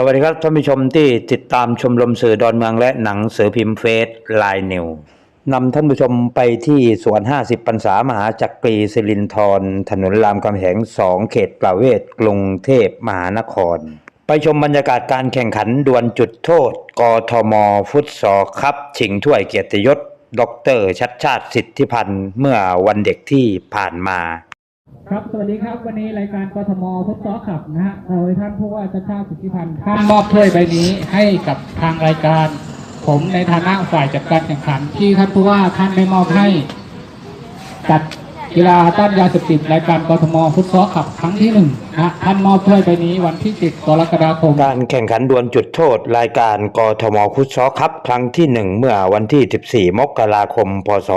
สวัสดีครับท่านผู้ชมที่ติดตามชมรมสื่อดอนเมืองและหนังสือพิมพ์เฟสไลน์นิวนำท่านผู้ชมไปที่สวน 50พรรษามหาจักรีสิรินทรถนนรามคำแหง 2 เขตประเวศกรุงเทพมหานคร ไปชมบรรยากาศการแข่งขันดวลจุดโทษ กทม ฟุตซอลคัพชิงถ้วยเกียรติยศ ดร ชัดชาติสิทธิพันธ์ เมื่อวันเด็กที่ผ่านมา ครับ สวัสดีครับ วันนี้รายการกทมฟุตซอขับนะฮะ โดยท่านผู้ว่าชัชชาติสุทธิพันธ์ท่านมอบถ้วยใบนี้ให้กับทางรายการ ผมในฐานะฝ่ายจัดการแข่งขัน ที่ท่านผู้ว่าท่านได้มอบให้จัด กีฬาต้านยาเสพติดรายการกทมฟุตซอลขับครั้งที่หนึ่งนะท่านมอบถ้วยใบนี้วันที่ 10กรกฎาคม การแข่งขันดวลจุดโทษ รายการกทมคุชซอลคัพครั้งที่1เมื่อวันที่ 14 มกราคม พศ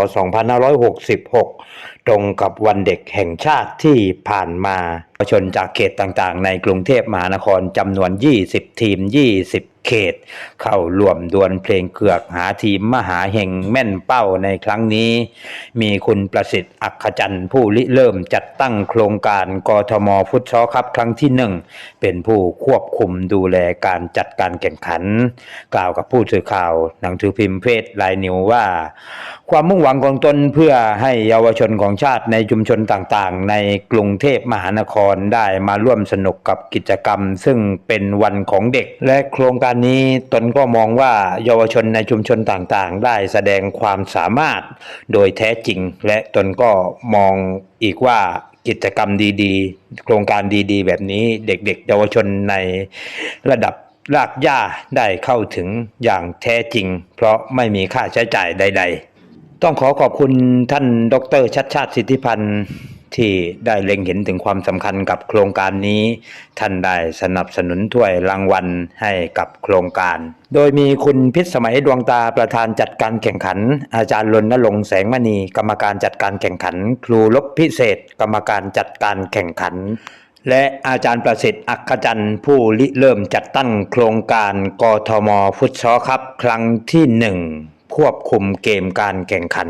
2566 ตรงกับวันเด็กแห่งชาติที่ผ่านมาเยาชนจากเขตต่างๆ ในกรุงเทพมหานครจำนวน 20 ทีม 20 เขต เข้าร่วมดวลเพลงเกือกหาทีมมหาเฮงแม่นเป้าในครั้งนี้ มีคุณประสิทธิ์อักขจันทร์ผู้ริเริ่มจัดตั้งโครงการกทมฟุตซอลคัพครั้งที่หนึ่งเป็นผู้ควบคุมดูแลการจัดการแข่งขัน กล่าวกับผู้สื่อข่าวหนังสือพิมพ์เพศลายนิวว่า ความมุ่งหวังของตนเพื่อให้เยาวชนของชาติในชุมชนต่างๆ ในกรุงเทพมหานครได้มาร่วมสนุกกับกิจกรรม ซึ่งเป็นวันของเด็กและโครงการนี้ตนก็มองว่าเยาวชนในชุมชนต่างๆ ได้แสดงความสามารถโดยแท้จริง และตนก็มองอีกว่ากิจกรรมดีๆ โครงการดีๆ แบบนี้เด็กๆ เยาวชนในระดับรากหญ้าได้เข้าถึงอย่างแท้จริง เพราะไม่มีค่าใช้จ่ายใด ๆ ต้องขอขอบคุณท่านดรชัดชาติสิทธิพันธ์ ที่ได้เล็งเห็นถึงความสำคัญกับโครงการนี้ ท่านได้สนับสนุนถ้วยรางวัลให้กับโครงการ โดยมีคุณพิษสมัยดวงตาประธานจัดการแข่งขัน อาจารย์รณรงค์แสงมณี กรรมการจัดการแข่งขัน ครูลบพิเศษ กรรมการจัดการแข่งขันและอาจารย์ประสิทธิ์อักขจันทร์ผู้ริเริ่มจัดตั้งโครงการกทมฟุตซอลคัพครั้งที่หนึ่งควบคุมเกมการแข่งขัน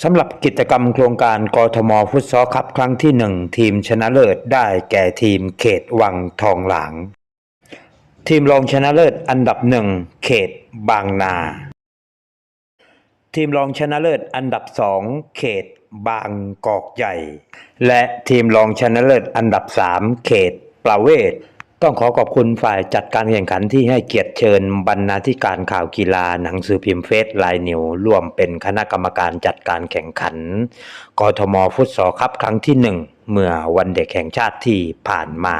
สำหรับกิจกรรมโครงการกทมฟุตซอลคัพครั้งที่หนึ่งทีมชนะเลิศได้แก่ทีมเขตวังทองหลาง ทีมรองชนะเลิศอันดับหนึ่งเขตบางนา ทีมรองชนะเลิศอันดับสองเขตบางกอกใหญ่ และทีมรองชนะเลิศอันดับสามเขตประเวศ ต้องขอขอบคุณฝ่ายจัดการแข่งขันที่ให้เกียรติเชิญบรรณาธิการข่าวกีฬาหนังสือพิมพ์เฟสไลน์นิวร่วมเป็นคณะกรรมการจัดการแข่งขันกทมฟุตซอลคัพครั้งที่หนึ่งเมื่อวันเด็กแห่งชาติที่ผ่านมา